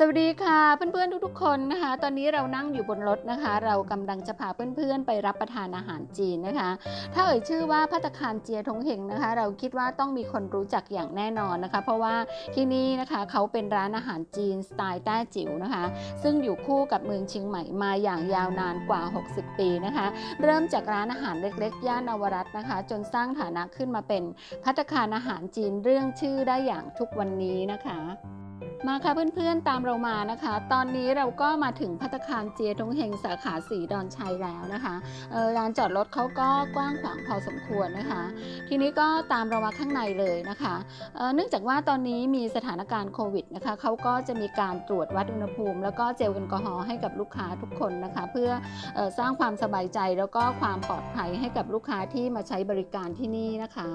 สวัสดีค่ะเพื่อนๆทุกๆคนนะคะ ตอนนี้เรานั่งอยู่บนรถนะคะ เรากำลังจะพาเพื่อนๆ ไปรับประทานอาหารจีนนะคะ ถ้าเอ่ยชื่อว่าพัตตาคารเจียทงเฮงนะคะ เราคิดว่าต้องมีคนรู้จักอย่างแน่นอนนะคะ เพราะว่าที่นี่นะคะเขาเป็นร้านอาหารจีนสไตล์แต้จิ๋วนะคะ ซึ่งอยู่คู่กับเมืองเชียงใหม่มาอย่างยาวนานกว่า 60 ปีนะคะ เริ่มจากร้านอาหารเล็กๆ ย่านนวรัตน์นะคะ จนสร้างฐานะขึ้นมาเป็นพัตตาคารอาหารจีนเรื่องชื่อได้อย่างทุกวันนี้นะคะ มาค่ะเพื่อนๆตามเรามานะคะ ตอนนี้เราก็มาถึงพัตคารเจียทงเฮงสาขาสีดอนชัยแล้วนะคะลานจอดรถเขาก็กว้างขวางพอสมควรนะคะ ทีนี้ก็ตามเรามาข้างในเลยนะคะเนื่องจากว่าตอนนี้มีสถานการณ์โควิดนะคะเขาก็จะมีการตรวจวัดอุณหภูมิ แล้วก็เจลแอลกอฮอล์ให้กับลูกค้าทุกคนนะคะ เพื่อออสร้างความสบายใจแล้วก็ความปลอดภัยให้กับลูกค้าที่มาใช้บริการที่นี่นะคะ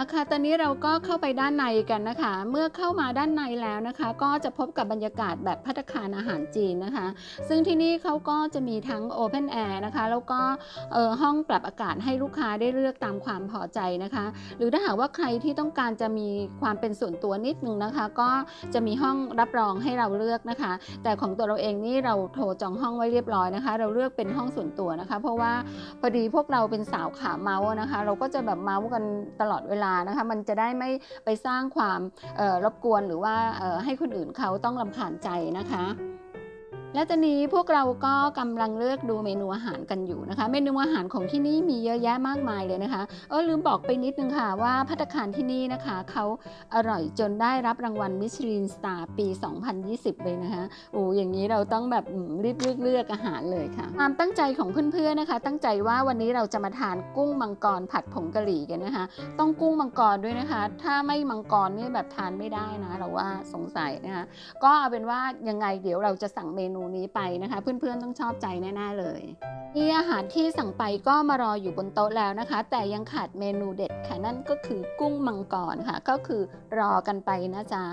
อาคาตอนนี้เราก็เข้าไปด้านในกันนะคะ เมื่อเข้ามาด้านในแล้วนะคะ ก็จะพบกับบรรยากาศแบบพัตตาคารอาหารจีนนะคะ ซึ่งที่นี่เขาก็จะมีทั้ง Open Air นะคะ แล้วก็ห้องปรับอากาศให้ลูกค้าได้เลือกตามความพอใจนะคะ หรือถ้าหากว่าใครที่ต้องการจะมีความเป็นส่วนตัวนิดนึงนะคะ ก็จะมีห้องรับรองให้เราเลือกนะคะ แต่ของตัวเราเองนี่เราโทรจองห้องไว้เรียบร้อยนะคะ เราเลือกเป็นห้องส่วนตัวนะคะ เพราะว่าพอดีพวกเราเป็นสาวขาเมาส์นะคะ เราก็จะแบบเมาส์กันตลอดเวลานะคะ มันจะได้ไม่ไปสร้างความรบกวนหรือว่าให้คนอื่นเขาต้องลำคาญใจนะคะ และตอนนี้พวกเราก็กำลังเลือกดูเมนูอาหารกันอยู่นะคะ เมนูอาหารของที่นี่มีเยอะแยะมากมายเลยนะคะ เออลืมบอกไปนิดนึงค่ะว่าพัตตาคารที่นี่นะคะเขาอร่อยจนได้รับรางวัลมิชลินสตาร์ปี 2020 เลยนะคะโอ้อย่างนี้เราต้องแบบรีบเลือกเลือกอาหารเลยค่ะความตั้งใจของเพื่อนๆนะคะ ตั้งใจว่าวันนี้เราจะมาทานกุ้งมังกรผัดผงกะหรี่กันนะคะ ต้องกุ้งมังกรด้วยนะคะ ถ้าไม่มังกรนี่แบบทานไม่ได้นะเราว่าสงสัยนะคะก็เอาเป็นว่ายังไงเดี๋ยวเราจะสั่งเมนูนี้ไปนะคะ เพื่อนๆต้องชอบใจแน่ๆเลยนี่อาหารที่สั่งไปก็มารออยู่บนโต๊ะแล้วนะคะ แต่ยังขาดเมนูเด็ดค่ะนั่นก็คือกุ้งมังกรค่ะ ก็คือรอกันไปนะจ๊ะ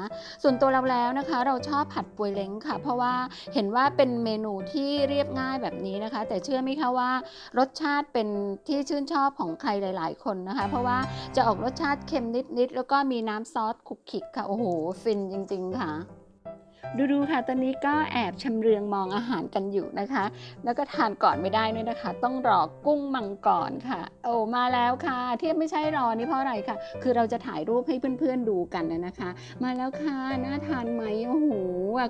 ส่วนตัวเราแล้วนะคะ เราชอบผัดปวยเล้งค่ะ เพราะว่าเห็นว่าเป็นเมนูที่เรียบง่ายแบบนี้นะคะ แต่เชื่อไหมคะว่ารสชาติเป็นที่ชื่นชอบของใครหลาย ๆ คนนะคะ เพราะว่าจะออกรสชาติเค็มนิดๆแล้วก็มีน้ำซอสคลุกคลิกค่ะโอ้โหฟินจริง ๆ ค่ะ ดูๆค่ะ ตอนนี้ก็แอบชำเลืองมองอาหารกันอยู่นะคะ แล้วก็ทานก่อนไม่ได้ด้วยนะคะ ต้องรอกุ้งมังกรค่ะ โอ้มาแล้วค่ะ ที่ไม่ใช่รอนี่เพราะอะไรคะคือเราจะถ่ายรูปให้เพื่อนๆดูกันนะนะคะ มาแล้วค่ะน่าทานไหมโอ้โห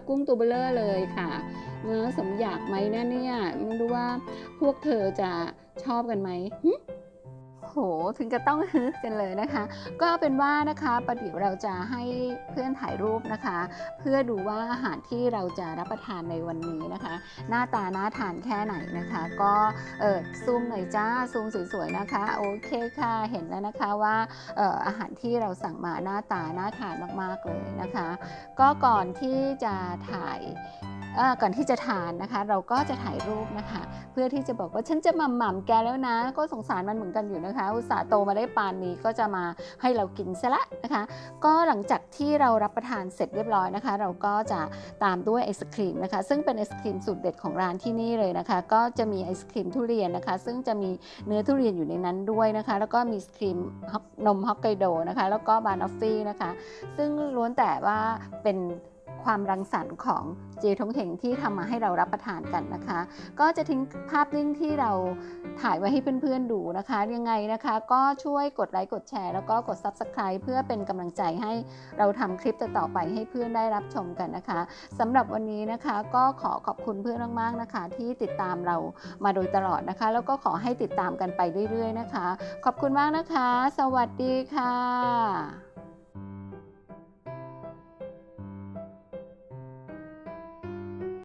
กุ้งตัวเบลเลอร์เลยค่ะเนื้อสมอยากไหมนะเนี่ยไม่รู้ว่าพวกเธอจะชอบกันไหม โหถึงจะต้องฮึกันเลยนะคะ ก็เป็นว่านะคะประเดี๋ยวเราจะให้เพื่อนถ่ายรูปนะคะ เพื่อดูว่าอาหารที่เราจะรับประทานในวันนี้นะคะ หน้าตาน่าทานแค่ไหนนะคะ ก็เออซูมหน่อยจ้าซูมสวยๆนะคะโอเคค่ะเห็นแล้วนะคะว่าอออาหารที่เราสั่งมาหน้าตาน่าทานมากๆเลยนะคะ ก็ก่อนที่จะถ่าย ก่อนที่จะทานนะคะ เราก็จะถ่ายรูปนะคะ เพื่อที่จะบอกว่าฉันจะม่ำหม่ำแกแล้วนะ ก็สงสารมันเหมือนกันอยู่นะคะ อุตส่าห์โตมาได้ปานนี้ก็จะมาให้เรากินซะละนะคะ ก็หลังจากที่เรารับประทานเสร็จเรียบร้อยนะคะ เราก็จะตามด้วยไอศครีมนะคะ ซึ่งเป็นไอศครีมสูตรเด็ดของร้านที่นี่เลยนะคะ ก็จะมีไอศครีมทุเรียนนะคะ ซึ่งจะมีเนื้อทุเรียนอยู่ในนั้นด้วยนะคะ แล้วก็มีครีมนมฮอกไกโดนะคะ แล้วก็บานอฟฟี่นะคะ ซึ่งล้วนแต่ว่าเป็น ความรังสรรค์ของเจทงเถงที่ทำมาให้เรารับประทานกันนะคะ ก็จะทิ้งภาพนิ่งที่เราถ่ายไว้ให้เพื่อนๆดูนะคะ ยังไงนะคะ ก็ช่วยกดไลค์กดแชร์ แล้วก็กด Subscribe เพื่อเป็นกำลังใจให้เราทำคลิปต่อๆไปให้เพื่อนได้รับชมกันนะคะสำหรับวันนี้นะคะก็ขอขอบคุณเพื่อนมากๆนะคะ ที่ติดตามเรามาโดยตลอดนะคะ แล้วก็ขอให้ติดตามกันไปเรื่อย ๆ นะคะ ขอบคุณมากนะคะ สวัสดีค่ะ